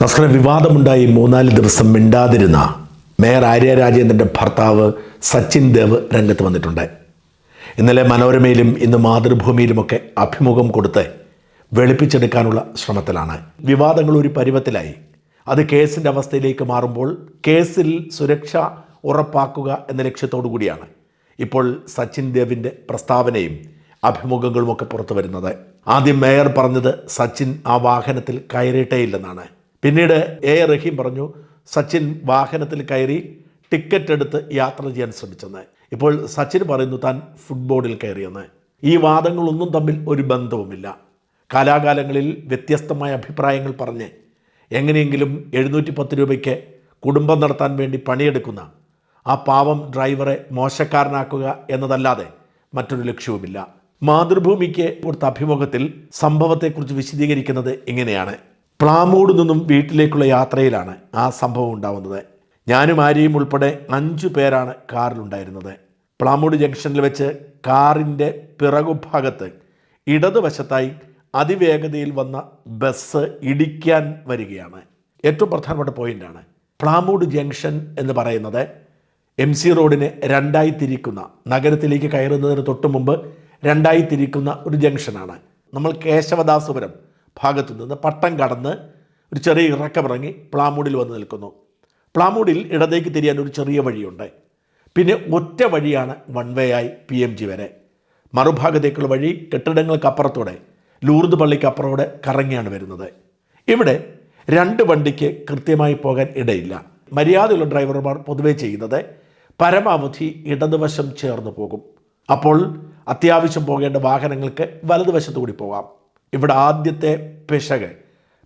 നമസ്കാരം വിവാദമുണ്ടായി മൂന്നാൽ ദിവസം മിണ്ടാതിരുന്ന മേയർ ആര്യ രാജേന്ദ്രന്റെ ഭർത്താവ് സച്ചിൻ ദേവ് രംഗത്ത് വന്നിട്ടുണ്ട്. ഇന്നലെ മനോരമയിലും ഇന്ന് മാതൃഭൂമിയിലുമൊക്കെ അഭിമുഖം കൊടുത്ത് വെളുപ്പിച്ചെടുക്കാനുള്ള ശ്രമത്തിലാണ്. വിവാദങ്ങൾ ഒരു പരുവത്തിലായി. അത് കേസിന്റെ അവസ്ഥയിലേക്ക് മാറുമ്പോൾ കേസിൽ സുരക്ഷ ഉറപ്പാക്കുക എന്ന ലക്ഷ്യത്തോടു കൂടിയാണ് ഇപ്പോൾ സച്ചിൻ ദേവിന്റെ പ്രസ്താവനയും അഭിമുഖങ്ങളുമൊക്കെ പുറത്തു വരുന്നത് ആദ്യം മേയർ പറഞ്ഞത് സച്ചിൻ ആ വാഹനത്തിൽ കയറിയിട്ടേ ഇല്ലെന്നാണ് പിന്നീട് എ റഹീം പറഞ്ഞു സച്ചിൻ വാഹനത്തിൽ കയറി ടിക്കറ്റ് എടുത്ത് യാത്ര ചെയ്യാൻ ശ്രമിച്ചെന്ന്. ഇപ്പോൾ സച്ചിൻ പറയുന്നു താൻ ഫുട്ബോളിൽ കയറിയെന്ന്. ഈ വാദങ്ങളൊന്നും തമ്മിൽ ഒരു ബന്ധവുമില്ല. കാലാകാലങ്ങളിൽ വ്യത്യസ്തമായ അഭിപ്രായങ്ങൾ പറഞ്ഞ് എങ്ങനെയെങ്കിലും എഴുന്നൂറ്റി പത്ത് രൂപയ്ക്ക് കുടുംബം നടത്താൻ വേണ്ടി പണിയെടുക്കുന്ന ആ പാവം ഡ്രൈവറെ മോശക്കാരനാക്കുക എന്നതല്ലാതെ മറ്റൊരു ലക്ഷ്യവുമില്ല. മാതൃഭൂമിക്ക് കൊടുത്ത അഭിമുഖത്തിൽ സംഭവത്തെക്കുറിച്ച് വിശദീകരിക്കുന്നത് ഇങ്ങനെയാണ്. പ്ലാമൂട് നിന്നും വീട്ടിലേക്കുള്ള യാത്രയിലാണ് ആ സംഭവം ഉണ്ടാവുന്നത്. ഞാനും ആര്യയും ഉൾപ്പെടെ അഞ്ചു പേരാണ് കാറിലുണ്ടായിരുന്നത്. പ്ലാമൂട് ജംഗ്ഷനിൽ വെച്ച് കാറിന്റെ പിറകുഭാഗത്ത് ഇടതുവശത്തായി അതിവേഗതയിൽ വന്ന ബസ് ഇടിക്കാൻ വരികയാണ്. ഏറ്റവും പ്രധാനപ്പെട്ട പോയിന്റാണ് പ്ലാമൂട് ജംഗ്ഷൻ എന്ന് പറയുന്നത്. എം സി റോഡിനെ രണ്ടായി തിരിക്കുന്ന നഗരത്തിലേക്ക് കയറുന്നതിന് തൊട്ട് മുമ്പ് രണ്ടായി തിരിക്കുന്ന ഒരു ജംഗ്ഷനാണ്. നമ്മൾ കേശവദാസപുരം ഭാഗത്തു നിന്ന് പട്ടം കടന്ന് ഒരു ചെറിയ ഇറക്കമിറങ്ങി പ്ലാമൂടിൽ വന്ന് നിൽക്കുന്നു. പ്ലാമൂടിൽ ഇടതേക്ക് തിരിയാൻ ഒരു ചെറിയ വഴിയുണ്ട്. പിന്നെ ഒറ്റ വഴിയാണ് വൺ വേ ആയി പി എം ജി വരെ. മറുഭാഗത്തേക്കുള്ള വഴി കെട്ടിടങ്ങൾക്കപ്പുറത്തൂടെ ലൂർദ് പള്ളിക്കപ്പുറത്തോടെ കറങ്ങിയാണ് വരുന്നത്. ഇവിടെ രണ്ട് വണ്ടിക്ക് കൃത്യമായി പോകാൻ ഇടയില്ല. മര്യാദയുള്ള ഡ്രൈവർമാർ പൊതുവെ ചെയ്യുന്നത് പരമാവധി ഇടതുവശം ചേർന്ന് പോകും. അപ്പോൾ അത്യാവശ്യം പോകേണ്ട വാഹനങ്ങൾക്ക് വലതുവശത്തു കൂടി പോകാം. ഇവിടെ ആദ്യത്തെ പിശക്.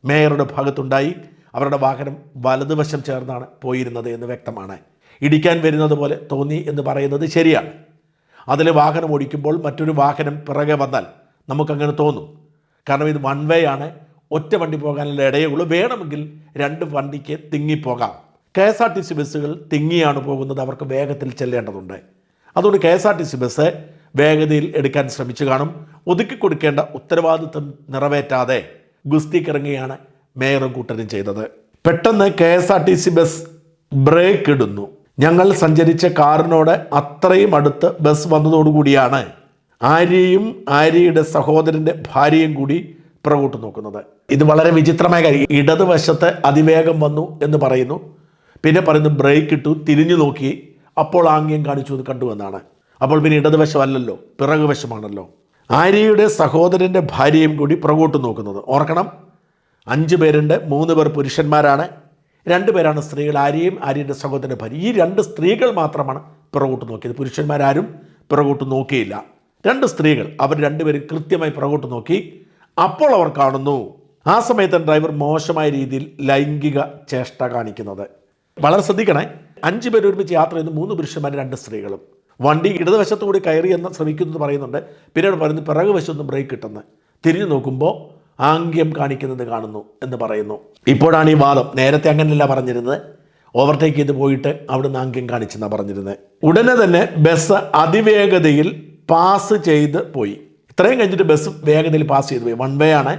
മേയറുടെ ഭാഗത്തുണ്ടായി. അവരുടെ വാഹനം വലതുവശം ചേർന്നാണ് പോയിരുന്നത് എന്ന് വ്യക്തമാണ്. ഇടിക്കാൻ വരുന്നത് പോലെ തോന്നി എന്ന് പറയുന്നത് ശരിയാണ്. അതിൽ വാഹനം ഓടിക്കുമ്പോൾ മറ്റൊരു വാഹനം പിറകെ വന്നാൽ നമുക്കങ്ങനെ തോന്നും. കാരണം ഇത് വൺ വേ ആണ്. ഒറ്റ വണ്ടി പോകാനുള്ള ഇടയേ ഉള്ളൂ. വേണമെങ്കിൽ രണ്ട് വണ്ടിക്ക് തിങ്ങിപ്പോകാം. K S R T C ബസ്സുകൾ തിങ്ങിയാണ് പോകുന്നത് അവർക്ക് വേഗത്തിൽ ചെല്ലേണ്ടതുണ്ട്. അതുകൊണ്ട് K S R T C bus വേഗതയിൽ എടുക്കാൻ ശ്രമിച്ചു കാണും. ഒതുക്കി കൊടുക്കേണ്ട ഉത്തരവാദിത്വം നിറവേറ്റാതെ ഗുസ്തിക്കിറങ്ങിയാണ് മേയറും കൂട്ടരും ചെയ്തത്. പെട്ടെന്ന് K S R T C bus brake ഇടുന്നു. ഞങ്ങൾ സഞ്ചരിച്ച കാറിനോട് അത്രയും അടുത്ത് ബസ് വന്നതോടുകൂടിയാണ് ആര്യയും ആര്യയുടെ സഹോദരന്റെ ഭാര്യയും കൂടി പുറകോട്ട് നോക്കുന്നത്. ഇത് വളരെ വിചിത്രമായ കാര്യം. ഇടതുവശത്ത് അതിവേഗം വന്നു എന്ന് പറയുന്നു. പിന്നെ പറയുന്നു ബ്രേക്ക് ഇട്ടു തിരിഞ്ഞു നോക്കി. അപ്പോൾ ആംഗ്യം കാണിച്ചു എന്ന് കണ്ടു എന്നാണ്. അപ്പോൾ പിന്നെ ഇടതുവശമല്ലല്ലോ പിറകുവശമാണല്ലോ ആര്യയുടെ സഹോദരന്റെ ഭാര്യയും കൂടി പുറകോട്ട് നോക്കുന്നത്. ഓർക്കണം അഞ്ച് പേരുണ്ട് മൂന്ന് പേർ പുരുഷന്മാരാണ്. രണ്ട് പേരാണ് സ്ത്രീകൾ. ആര്യയും ആര്യന്റെ സഹോദരന്റെ ഭാര്യ. ഈ രണ്ട് സ്ത്രീകൾ മാത്രമാണ് പിറകോട്ട് നോക്കിയത്. പുരുഷന്മാരാരും പിറകോട്ട് നോക്കിയില്ല. രണ്ട് സ്ത്രീകൾ അവർ രണ്ടുപേരും കൃത്യമായി പിറകോട്ട് നോക്കി. അപ്പോൾ അവർ കാണുന്നു ആ സമയത്ത് ഡ്രൈവർ മോശമായ രീതിയിൽ ലൈംഗിക ചേഷ്ട കാണിക്കുന്നത്. വളരെ ശ്രദ്ധിക്കണേ അഞ്ച് പേര് ഒരുമിച്ച് യാത്ര ചെയ്യുന്ന മൂന്ന് പുരുഷന്മാരും രണ്ട് സ്ത്രീകളും. വണ്ടി ഇടതുവശത്തു കൂടി കയറി എന്ന് ശ്രമിക്കുന്നു പറയുന്നുണ്ട്. പിന്നീട് പറയുന്നു പിറകു വശത്ത് ബ്രേക്ക് കിട്ടുന്നത് തിരിഞ്ഞു നോക്കുമ്പോൾ ആംഗ്യം കാണിക്കുന്നത് കാണുന്നു എന്ന് പറയുന്നു. ഇപ്പോഴാണ് ഈ വാദം. നേരത്തെ അങ്ങനെയല്ല പറഞ്ഞിരുന്നത്. ഓവർടേക്ക് ചെയ്ത് പോയിട്ട് അവിടുന്ന് ആംഗ്യം കാണിച്ചെന്നാണ് പറഞ്ഞിരുന്നത്. ഉടനെ തന്നെ ബസ് അതിവേഗതയിൽ പാസ് ചെയ്ത് പോയി. ഇത്രയും കഴിഞ്ഞിട്ട് ബസ് വേഗതയിൽ പാസ് ചെയ്ത് പോയി. വൺ വേ ആണ്.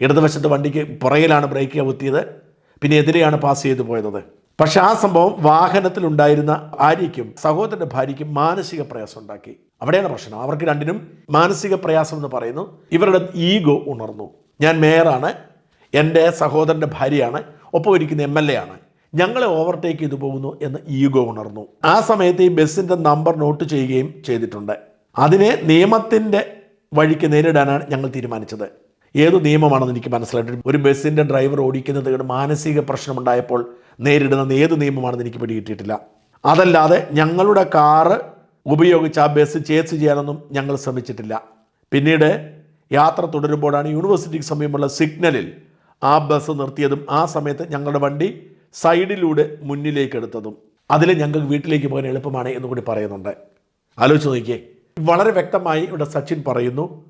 ഇടതുവശത്ത് വണ്ടിക്ക് പുറകിലാണ് ബ്രേക്ക് കുത്തിയത് പിന്നെ എതിരെയാണ് പാസ് ചെയ്ത് പോയത്. പക്ഷെ ആ സംഭവം വാഹനത്തിലുണ്ടായിരുന്ന ആര്യയ്ക്കും സഹോദരന്റെ ഭാര്യയ്ക്കും മാനസിക പ്രയാസം ഉണ്ടാക്കി. അവിടെയാണ് പ്രശ്നം. അവർക്ക് രണ്ടിനും മാനസിക പ്രയാസം എന്ന് പറയുന്നു. ഇവരുടെ ഈഗോ ഉണർന്നു. ഞാൻ മേയറാണ്. എന്റെ സഹോദരന്റെ ഭാര്യയാണ്. ഒപ്പം ഇരിക്കുന്ന എം എൽ എ ആണ്. ഞങ്ങളെ ഓവർടേക്ക് ചെയ്തു പോകുന്നു എന്ന് ഈഗോ ഉണർന്നു. ആ സമയത്ത് ഈ ബസ്സിന്റെ നമ്പർ നോട്ട് ചെയ്യുകയും ചെയ്തിട്ടുണ്ട്. അതിനെ നിയമത്തിന്റെ വഴിക്ക് നേരിടാനാണ് ഞങ്ങൾ തീരുമാനിച്ചത്. ഏത് നിയമമാണെന്ന് എനിക്ക് മനസ്സിലായിട്ട് ഒരു ബസ്സിന്റെ ഡ്രൈവർ ഓടിക്കുന്നത് മാനസിക പ്രശ്നമുണ്ടായപ്പോൾ നേരിടുന്ന ഏത് നിയമമാണെന്ന് എനിക്ക് പിടികിട്ടിയിട്ടില്ല. അതല്ലാതെ ഞങ്ങളുടെ കാറ് ഉപയോഗിച്ച് ആ ബസ് ചേസ് ചെയ്യാനൊന്നും ഞങ്ങൾ ശ്രമിച്ചിട്ടില്ല. പിന്നീട് യാത്ര തുടരുമ്പോഴാണ് യൂണിവേഴ്സിറ്റിക്ക് സമീപമുള്ള സിഗ്നലിൽ ആ ബസ് നിർത്തിയതും ആ സമയത്ത് ഞങ്ങളുടെ വണ്ടി സൈഡിലൂടെ മുന്നിലേക്ക് എടുത്തതും. അതിൽ ഞങ്ങൾക്ക് വീട്ടിലേക്ക് പോകാൻ എളുപ്പമാണ് എന്ന് കൂടി പറയുന്നുണ്ട്. ആലോചിച്ച് നോക്കിയേ. വളരെ വ്യക്തമായി ഇവിടെ സച്ചിൻ പറയുന്നു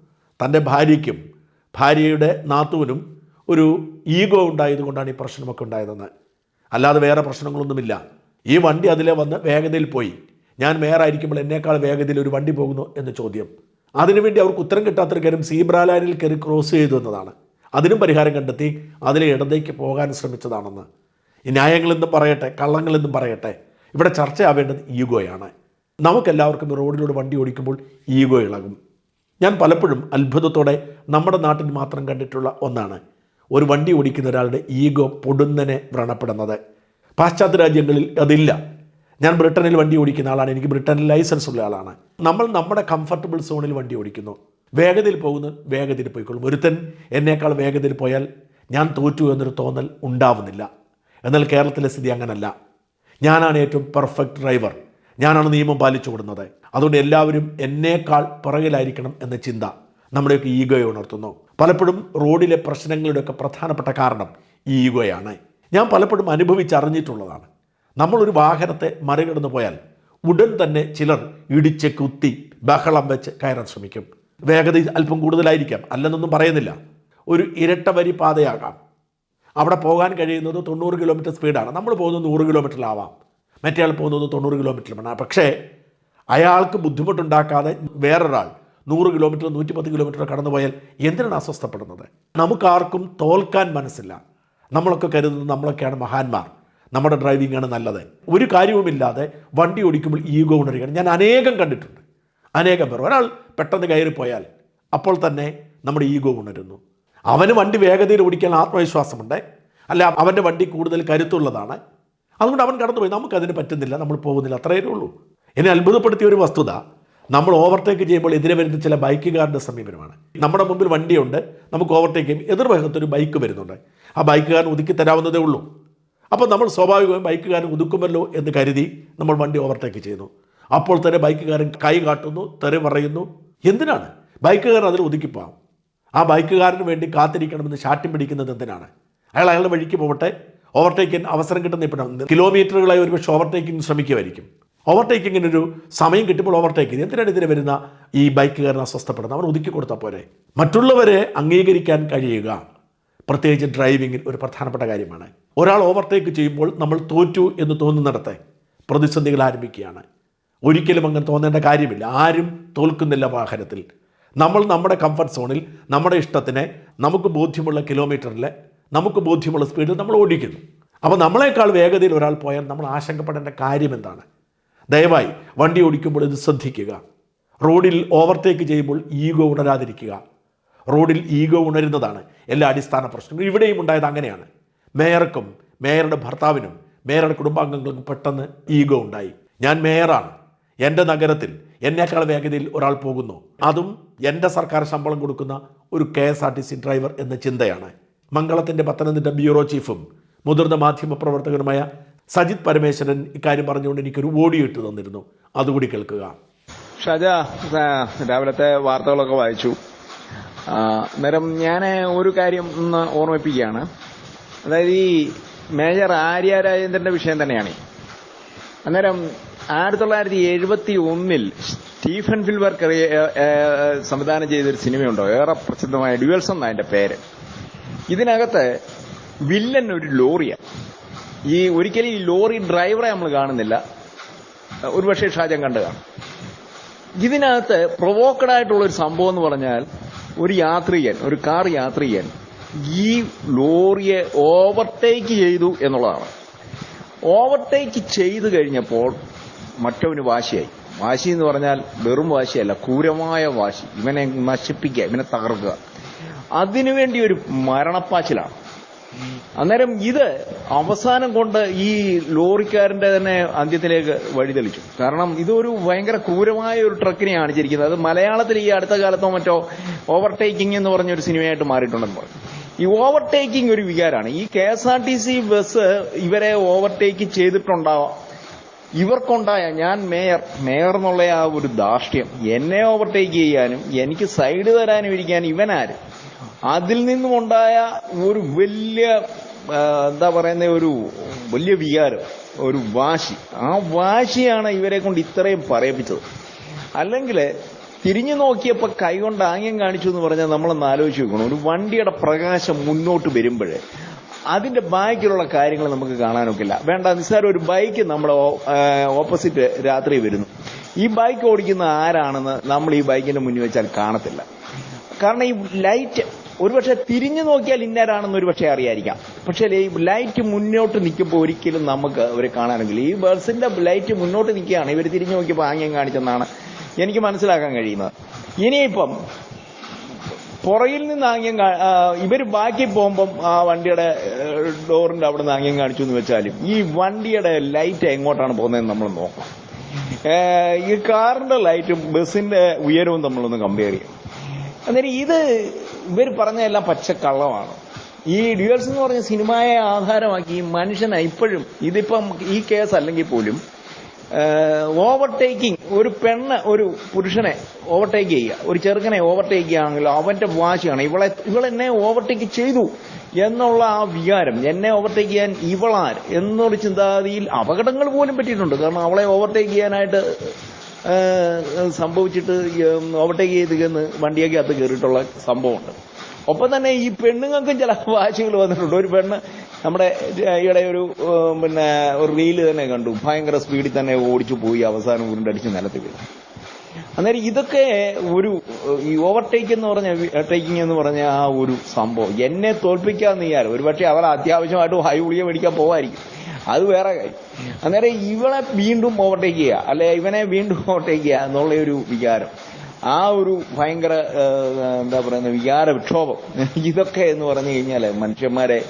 തന്റെ ഭാര്യയ്ക്കും ഭാര്യയുടെ നാത്തുവിനും ഒരു ഈഗോ ഉണ്ടായതുകൊണ്ടാണ് ഈ പ്രശ്നമൊക്കെ ഉണ്ടായതെന്ന്. അല്ലാതെ വേറെ പ്രശ്നങ്ങളൊന്നുമില്ല. ഈ വണ്ടി അതിലെ വന്ന് വേഗതയിൽ പോയി. ഞാൻ മേയറായിരിക്കുമ്പോൾ എന്നേക്കാൾ വേഗതയിൽ ഒരു വണ്ടി പോകുന്നു എന്ന ചോദ്യം. അതിനുവേണ്ടി അവർക്ക് ഉത്തരം കിട്ടാത്തൊരു കാര്യം സീബ്ര ലൈനിൽ കയറി ക്രോസ് ചെയ്തു എന്നതാണ്. അതിനും പരിഹാരം കണ്ടെത്തി അതിലെ ഇടത്തേക്ക് പോകാൻ ശ്രമിച്ചതാണെന്ന്. ഈ ന്യായങ്ങളെന്നും പറയട്ടെ കള്ളങ്ങളെന്നും പറയട്ടെ ഇവിടെ ചർച്ചയാവേണ്ടത് ഈഗോയാണ്. നമുക്കെല്ലാവർക്കും റോഡിലൂടെ വണ്ടി ഓടിക്കുമ്പോൾ ഈഗോ ഇളകും. ഞാൻ പലപ്പോഴും അത്ഭുതത്തോടെ നമ്മുടെ നാട്ടിൽ മാത്രം കണ്ടിട്ടുള്ള ഒന്നാണ്. ഒരു വണ്ടി ഓടിക്കുന്ന ഒരാളുടെ ഈഗോ പൊടുന്നനെ വ്രണപ്പെടുന്നത്. പാശ്ചാത്യ രാജ്യങ്ങളിൽ അതില്ല. ഞാൻ ബ്രിട്ടനിൽ വണ്ടി ഓടിക്കുന്ന ആളാണ്. എനിക്ക് ബ്രിട്ടനിൽ ലൈസൻസ് ഉള്ള ആളാണ്. നമ്മൾ നമ്മുടെ കംഫർട്ടബിൾ സോണിൽ വണ്ടി ഓടിക്കുന്നു. വേഗതയിൽ പോകുന്നു വേഗതയിൽ പോയിക്കൊള്ളും. ഒരുത്തൻ എന്നേക്കാൾ വേഗതയിൽ പോയാൽ ഞാൻ തോറ്റു എന്നൊരു തോന്നൽ ഉണ്ടാവുന്നില്ല. എന്നാൽ കേരളത്തിലെ സ്ഥിതി അങ്ങനല്ല. ഞാനാണ് ഏറ്റവും പെർഫെക്റ്റ് ഡ്രൈവർ ഞാനാണ് നിയമം പാലിച്ചു കൊടുക്കുന്നത് അതുകൊണ്ട് എല്ലാവരും എന്നേക്കാൾ പുറകിലായിരിക്കണം എന്ന ചിന്ത നമ്മുടെയൊക്കെ ഈഗോയെ ഉണർത്തുന്നു. പലപ്പോഴും റോഡിലെ പ്രശ്നങ്ങളുടെയൊക്കെ പ്രധാനപ്പെട്ട കാരണം ഈ ഈഗോയാണ്. ഞാൻ പലപ്പോഴും അനുഭവിച്ചറിഞ്ഞിട്ടുള്ളതാണ്. നമ്മളൊരു വാഹനത്തെ മറികടന്നു പോയാൽ ഉടൻ തന്നെ ചിലർ ഇടിച്ച് കുത്തി ബഹളം വെച്ച് കയറാൻ ശ്രമിക്കും. വേഗത അല്പം കൂടുതലായിരിക്കാം അല്ലെന്നൊന്നും പറയുന്നില്ല. ഒരു ഇരട്ട വരി പാതയാകാം. അവിടെ പോകാൻ കഴിയുന്നത് തൊണ്ണൂറ് കിലോമീറ്റർ സ്പീഡാണ് നമ്മൾ പോകുന്നത് നൂറ് കിലോമീറ്ററിലാവാം മറ്റേയാൾ പോകുന്നത് തൊണ്ണൂറ് കിലോമീറ്ററിലാണ് പക്ഷേ അയാൾക്ക് ബുദ്ധിമുട്ടുണ്ടാക്കാതെ വേറൊരാൾ നൂറ് കിലോമീറ്റർ നൂറ്റിപ്പത്ത് കിലോമീറ്റർ കടന്നു പോയാൽ എന്തിനാണ് അസ്വസ്ഥപ്പെടുന്നത്? നമുക്കാർക്കും തോൽക്കാൻ മനസ്സില്ല. നമ്മളൊക്കെ കരുതുന്നത് നമ്മളൊക്കെയാണ് മഹാന്മാർ. നമ്മുടെ ഡ്രൈവിംഗ് ആണ് നല്ലത്. ഒരു കാര്യവുമില്ലാതെ വണ്ടി ഓടിക്കുമ്പോൾ ഈഗോ ഉണരുകയാണ് ഞാൻ അനേകം കണ്ടിട്ടുണ്ട്. അനേകം പേർ. ഒരാൾ പെട്ടെന്ന് കയറിപ്പോയാൽ അപ്പോൾ തന്നെ നമ്മുടെ ഈഗോ ഉണരുന്നു. അവന് വണ്ടി വേഗതയിൽ ഓടിക്കാൻ ആത്മവിശ്വാസമുണ്ട്. അല്ല അവന്റെ വണ്ടി കൂടുതൽ കരുത്തുള്ളതാണ്. അതുകൊണ്ട് അവൻ കടന്നുപോയി. നമുക്കതിന് പറ്റുന്നില്ല. നമ്മൾ പോകുന്നില്ല. അത്രയേ ഉള്ളൂ. എന്നെ അത്ഭുതപ്പെടുത്തിയ ഒരു വസ്തുത. നമ്മൾ ഓവർടേക്ക് ചെയ്യുമ്പോൾ എതിരെ വരുന്ന ചില ബൈക്കുകാരുടെ സമീപനമാണ്. നമ്മുടെ മുമ്പിൽ വണ്ടിയുണ്ട് നമുക്ക് ഓവർടേക്ക് ചെയ്യും. എതിർഭാഗത്തൊരു ബൈക്ക് വരുന്നുണ്ട്. ആ ബൈക്കുകാരൻ ഒതുക്കി തരാവുന്നതേ ഉള്ളൂ. അപ്പോൾ നമ്മൾ സ്വാഭാവികമായും ബൈക്കുകാരൻ ഒതുക്കുമല്ലോ എന്ന് കരുതി നമ്മൾ വണ്ടി ഓവർടേക്ക് ചെയ്യുന്നു. അപ്പോൾ തന്നെ ബൈക്കുകാരൻ കൈ കാട്ടുന്നു തെറി പറയുന്നു. എന്തിനാണ്? ബൈക്കുകാരൻ അതിൽ ഒതുക്കിപ്പോവാം ആ ബൈക്കുകാരന് വേണ്ടി കാത്തിരിക്കണമെന്ന് ശാട്ടി പിടിക്കുന്നത് എന്തിനാണ്? അയാൾ അയാളുടെ വഴിക്ക് പോകട്ടെ ഓവർടേക്കിന് അവസരം കിട്ടുന്ന ഇപ്പം കിലോമീറ്ററുകളായി ഒരുപക്ഷെ ഓവർടേക്കിംഗ് ശ്രമിക്കുമായിരിക്കും. ഓവർടേക്കിങ്ങിന് ഒരു സമയം കിട്ടുമ്പോൾ ഓവർടേക്ക് ചെയ്ത് എന്തിനാണ് ഇതിന് വരുന്ന ഈ ബൈക്കുകാരൻ അസ്വസ്ഥപ്പെടുന്നത്? അവൻ ഒതുക്കി കൊടുത്താൽ പോരെ. മറ്റുള്ളവരെ അംഗീകരിക്കാൻ കഴിയുക. പ്രത്യേകിച്ച് ഡ്രൈവിങ്ങിൽ ഒരു പ്രധാനപ്പെട്ട കാര്യമാണ്. ഒരാൾ ഓവർടേക്ക് ചെയ്യുമ്പോൾ നമ്മൾ തോറ്റു എന്ന് തോന്നുന്നിടത്തെ പ്രതിസന്ധികൾ ആരംഭിക്കുകയാണ്. ഒരിക്കലും അങ്ങനെ തോന്നേണ്ട കാര്യമില്ല. ആരും തോൽക്കുന്നില്ല വാഹനത്തിൽ. നമ്മൾ നമ്മുടെ കംഫർട്ട് സോണിൽ നമ്മുടെ ഇഷ്ടത്തിന് നമുക്ക് ബോധ്യമുള്ള കിലോമീറ്ററിൽ നമുക്ക് ബോധ്യമുള്ള സ്പീഡിൽ നമ്മൾ ഓടിക്കുന്നു. അപ്പോൾ നമ്മളെക്കാൾ വേഗതയിൽ ഒരാൾ പോയാൽ നമ്മൾ ആശങ്കപ്പെടേണ്ട കാര്യം എന്താണ്? ദയവായി വണ്ടി ഓടിക്കുമ്പോൾ ഇത് ശ്രദ്ധിക്കുക. റോഡിൽ ഓവർടേക്ക് ചെയ്യുമ്പോൾ ഈഗോ ഉണരാതിരിക്കുക. റോഡിൽ ഈഗോ ഉണരുന്നതാണ് എല്ലാ അടിസ്ഥാന പ്രശ്നങ്ങളും. ഇവിടെയും ഉണ്ടായത് അങ്ങനെയാണ്. മേയർക്കും മേയറുടെ ഭർത്താവിനും മേയറുടെ കുടുംബാംഗങ്ങൾക്കും പെട്ടെന്ന് ഈഗോ ഉണ്ടായി. ഞാൻ മേയറാണ്. എന്റെ നഗരത്തിൽ എന്നേക്കാൾ വേഗതയിൽ ഒരാൾ പോകുന്നു. അതും എന്റെ സർക്കാർ ശമ്പളം കൊടുക്കുന്ന ഒരു K S R T C driver എന്ന ചിന്തയാണ്. മംഗളത്തിന്റെ പത്തനംതിട്ട ബ്യൂറോ ചീഫും മുതിർന്ന മാധ്യമ പ്രവർത്തകനുമായ സജിത് പരമേശ്വരൻ ഇക്കാര്യം പറഞ്ഞുകൊണ്ട് എനിക്കൊരു ഓഡിയോ ഇട്ട് തന്നിരുന്നു. അതുകൂടി കേൾക്കുക. ഷാജ രാവിലത്തെ വാർത്തകളൊക്കെ വായിച്ചു. നേരം ഞാൻ ഒരു കാര്യം ഒന്ന് ഓർമ്മിപ്പിക്കുകയാണ്. അതായത് ഈ മേജർ ആര്യ രാജേന്ദ്രന്റെ വിഷയം തന്നെയാണ്. അന്നേരം ആയിരത്തി തൊള്ളായിരത്തി എഴുപത്തി ഒന്നിൽ സ്റ്റീഫൻ ഫിൽബർക്ക് സംവിധാനം ചെയ്തൊരു സിനിമയുണ്ടോ? ഏറെ പ്രസിദ്ധമായ ഡ്യുവൽസ് എന്നാണ് അതിന്റെ പേര്. ഇതിനകത്ത് വില്ലൻ ഒരു ലോറിയാണ്. ഈ ഒരിക്കലും ഈ ലോറി ഡ്രൈവറെ നമ്മൾ കാണുന്നില്ല. ഒരുപക്ഷെ ഷാജൻ കണ്ടു കാണും. ഇതിനകത്ത് പ്രൊവോക്കഡ് ആയിട്ടുള്ള ഒരു സംഭവം എന്ന് പറഞ്ഞാൽ ഒരു യാത്രികൻ ഒരു കാർ യാത്രികൻ ഈ ലോറിയെ ഓവർടേക്ക് ചെയ്തു എന്നുള്ളതാണ്. ഓവർടേക്ക് ചെയ്തു കഴിഞ്ഞപ്പോൾ മറ്റവന് വാശിയായി. വാശി എന്ന് പറഞ്ഞാൽ വെറും വാശിയല്ല ക്രൂരമായ വാശി. ഇവനെ നശിപ്പിക്കുക ഇവനെ തകർക്കുക. അതിനുവേണ്ടി ഒരു മരണപ്പാച്ചിലാണ്. അന്നേരം ഇത് അവസാനം കൊണ്ട് ഈ ലോറിക്കാരന്റെ തന്നെ അന്ത്യത്തിലേക്ക് വഴിതെളിച്ചു. കാരണം ഇതൊരു ഭയങ്കര ക്രൂരമായ ഒരു ട്രക്കിനെ കാണിച്ചിരിക്കുന്നത് അത് മലയാളത്തിൽ ഈ അടുത്ത കാലത്തോ മറ്റോ ഓവർടേക്കിംഗ് എന്ന് പറഞ്ഞ ഒരു സിനിമയായിട്ട് മാറിയിട്ടുണ്ടെന്ന് പറഞ്ഞു. ഈ ഓവർടേക്കിംഗ് ഒരു വികാരമാണ്. ഈ K S R T C bus ഇവരെ ഓവർടേക്ക് ചെയ്തിട്ടുണ്ടാവാം ഇവർക്കുണ്ടായ ഞാൻ മേയർ മേയർ എന്നുള്ള ആ ഒരു ധാർഷ്ട്യം എന്നെ ഓവർടേക്ക് ചെയ്യാനും എനിക്ക് സൈഡ് തരാനും ഇരിക്കാനും ഇവനാര്? അതിൽ നിന്നുമുണ്ടായ ഒരു വലിയ എന്താ പറയുന്ന ഒരു വലിയ വികാരം ഒരു വാശി. ആ വാശിയാണ് ഇവരെ കൊണ്ട് ഇത്രയും പറയിപ്പിച്ചത്. അല്ലെങ്കിൽ തിരിഞ്ഞു നോക്കിയപ്പോൾ കൈകൊണ്ട് ആംഗ്യം കാണിച്ചു എന്ന് പറഞ്ഞാൽ നമ്മളൊന്ന് ആലോചിച്ച് നോക്കണം. ഒരു വണ്ടിയുടെ പ്രകാശം മുന്നോട്ട് വരുമ്പോഴേ അതിന്റെ ബാക്കിലുള്ള കാര്യങ്ങൾ നമുക്ക് കാണാനൊക്കില്ല. വേണ്ട നിസ്സാരം ഒരു ബൈക്ക് നമ്മുടെ ഓപ്പോസിറ്റ് രാത്രി വരുന്നു. ഈ ബൈക്ക് ഓടിക്കുന്ന ആരാണെന്ന് നമ്മൾ ഈ ബൈക്കിന്റെ മുന്നിൽ വെച്ചാൽ കാണത്തില്ല. കാരണം ഈ ലൈറ്റ് ഒരുപക്ഷെ തിരിഞ്ഞു നോക്കിയാൽ ഇന്നേരാണെന്ന് ഒരുപക്ഷെ അറിയായിരിക്കാം. പക്ഷേ ഈ ലൈറ്റ് മുന്നോട്ട് നിൽക്കുമ്പോൾ ഒരിക്കലും നമുക്ക് അവരെ കാണാനെങ്കിൽ ഈ ബസ്സിന്റെ ലൈറ്റ് മുന്നോട്ട് നിൽക്കുകയാണ്. ഇവർ തിരിഞ്ഞു നോക്കിയപ്പോൾ ആംഗ്യം കാണിച്ചെന്നാണ് എനിക്ക് മനസ്സിലാക്കാൻ കഴിയുന്നത്. ഇനിയിപ്പം പുറയിൽ നിന്ന് ആംഗ്യം ഇവർ ബാക്കി പോകുമ്പം ആ വണ്ടിയുടെ ഡോറിന്റെ അവിടെ നിന്ന് ആംഗ്യം കാണിച്ചു എന്ന് വെച്ചാലും ഈ വണ്ടിയുടെ ലൈറ്റ് എങ്ങോട്ടാണ് പോകുന്നതെന്ന് നമ്മൾ നോക്കണം. ഈ കാറിന്റെ ലൈറ്റും ബസ്സിന്റെ ഉയരവും നമ്മളൊന്ന് കമ്പയർ ചെയ്യും. അന്നേരം ഇത് ഇവർ പറഞ്ഞതെല്ലാം പച്ചക്കള്ളമാണ്. ഈ ഡ്യുവൽസ് എന്ന് പറഞ്ഞ സിനിമയെ ആധാരമാക്കി മനുഷ്യനെ ഇപ്പോഴും ഇതിപ്പം ഈ കേസ് അല്ലെങ്കിൽ പോലും ഓവർടേക്കിംഗ് ഒരു പെണ്ണ് ഒരു പുരുഷനെ ഓവർടേക്ക് ചെയ്യുക ഒരു ചെറുക്കനെ ഓവർടേക്ക് ചെയ്യുകയാണെങ്കിൽ അവന്റെ വാശിയാണ്. ഇവളെ ഇവളെന്നെ ഓവർടേക്ക് ചെയ്തു എന്നുള്ള ആ വികാരം എന്നെ ഓവർടേക്ക് ചെയ്യാൻ ഇവളാർ എന്നൊരു ചിന്താഗതിയിൽ അപകടങ്ങൾ പോലും പറ്റിയിട്ടുണ്ട്. കാരണം അവളെ ഓവർടേക്ക് ചെയ്യാനായിട്ട് സംഭവിച്ചിട്ട് ഓവർടേക്ക് ചെയ്ത് ചെന്ന് വണ്ടിയൊക്കെ അകത്ത് കയറിയിട്ടുള്ള സംഭവമുണ്ട്. ഒപ്പം തന്നെ ഈ പെണ്ണുങ്ങൾക്കും ചില വാശികൾ വന്നിട്ടുണ്ട്. ഒരു പെണ്ണ് നമ്മുടെ ഈയിടെ ഒരു പിന്നെ ഒരു റീൽ തന്നെ കണ്ടു. ഭയങ്കര സ്പീഡിൽ തന്നെ ഓടിച്ചു പോയി അവസാനം ഉരുണ്ടടിച്ച് നിലത്ത് വീണു. അന്നേരം ഇതൊക്കെ ഒരു ഈ ഓവർടേക്ക് എന്ന് പറഞ്ഞ ടേക്കിംഗ് എന്ന് പറഞ്ഞ ആ ഒരു സംഭവം. എന്നെ തോൽപ്പിക്കാന്ന് വിചാരം. ഒരുപക്ഷെ അവർ അത്യാവശ്യമായിട്ട് ഹൈ ഗുളിക മേടിക്കാൻ പോവായിരിക്കും. അത് വേറെ കാര്യം. അന്നേരം ഇവളെ വീണ്ടും ഓവർടേക്ക് ചെയ്യുക. അല്ലെ ഇവനെ വീണ്ടും ഓവർടേക്ക് ചെയ്യുക എന്നുള്ള ഒരു വികാരം. ആ ഒരു ഭയങ്കര എന്താ പറയുന്ന വികാര വിക്ഷോഭം ഇതൊക്കെ എന്ന് പറഞ്ഞു കഴിഞ്ഞാൽ മനുഷ്യന്മാരെ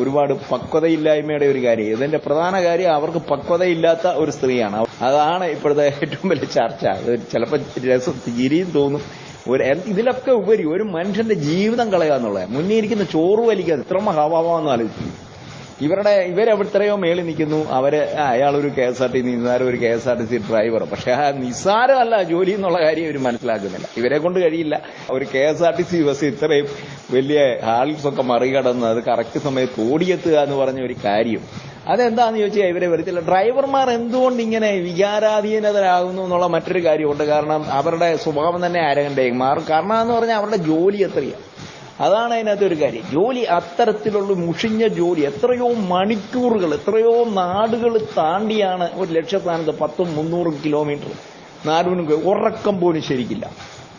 ഒരുപാട് പക്വതയില്ലായ്മയുടെ ഒരു കാര്യം. ഇതിന്റെ പ്രധാന കാര്യം അവർക്ക് പക്വതയില്ലാത്ത ഒരു സ്ത്രീയാണ്. അതാണ് ഇപ്പോഴത്തെ ഏറ്റവും വലിയ ചർച്ച. ചിലപ്പോൾ രസം ചിരിയും തോന്നും. ഒരു ഇതിലൊക്കെ ഉപരി ഒരു മനുഷ്യന്റെ ജീവിതം കളയുക എന്നുള്ളത്. മുന്നേ ഇരിക്കുന്ന ചോറ് വലിക്കുക ഇത്ര മഹാഭാവമെന്ന് ആലോചിക്കും. ഇവരുടെ ഇവരെവിടെത്രയോ മേളിൽ നിൽക്കുന്നു. അവർ അയാൾ ഒരു കെ എസ് ആർ ടി നിസാരം ഒരു K S R T C driver പക്ഷെ ആ നിസാരമല്ല ജോലി എന്നുള്ള കാര്യം ഇവർ മനസ്സിലാക്കുന്നില്ല. ഇവരെ കൊണ്ട് കഴിയില്ല. ഒരു K S R T C bus ഇത്രയും വലിയ ഹാൾസ് ഒക്കെ മറികടന്ന് അത് കറക്റ്റ് സമയത്ത് ഓടിയെത്തുക എന്ന് പറഞ്ഞ ഒരു കാര്യം. അതെന്താന്ന് ചോദിച്ചാൽ ഇവരെ വരുത്തില്ല ഡ്രൈവർമാർ എന്തുകൊണ്ട് ഇങ്ങനെ വികാരാധീനതരാകുന്നു എന്നുള്ള മറ്റൊരു കാര്യമുണ്ട്. കാരണം അവരുടെ സ്വഭാവം തന്നെ ആരകണ്ടേക്കും മാറും. കാരണം എന്ന് പറഞ്ഞാൽ അവരുടെ ജോലി എത്രയാണ് അതാണ് അതിനകത്ത് ഒരു കാര്യം. ജോലി അത്തരത്തിലുള്ള മുഷിഞ്ഞ ജോലി എത്രയോ മണിക്കൂറുകൾ എത്രയോ നാടുകൾ താണ്ടിയാണ് ഒരു ലക്ഷ്യസ്ഥാനത്ത് പത്തും മുന്നൂറും കിലോമീറ്റർ. നാടുവിനും ഉറക്കം പോലും ശരിക്കില്ല.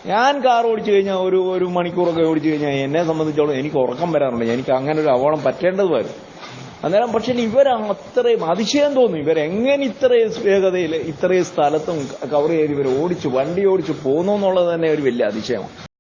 ഞാൻ കാർ ഓടിച്ചു കഴിഞ്ഞാൽ ഒരു ഒരു മണിക്കൂറൊക്കെ ഓടിച്ചു കഴിഞ്ഞാൽ എന്നെ സംബന്ധിച്ചോളം എനിക്ക് ഉറക്കം വരാറുണ്ട് എനിക്ക് അങ്ങനെ ഒരു അപകടം പറ്റേണ്ടതുമായിരുന്നു അന്നേരം പക്ഷെ ഇവർ അത്രയും അതിശയം തോന്നും. ഇവരെങ്ങനെ ഇത്രയും വേഗതയിൽ ഇത്രയും സ്ഥലത്തും കവർ ചെയ്ത് ഇവർ ഓടിച്ചു വണ്ടി ഓടിച്ചു പോകുന്നു എന്നുള്ളത് തന്നെ ഒരു വലിയ അതിശയമാണ്.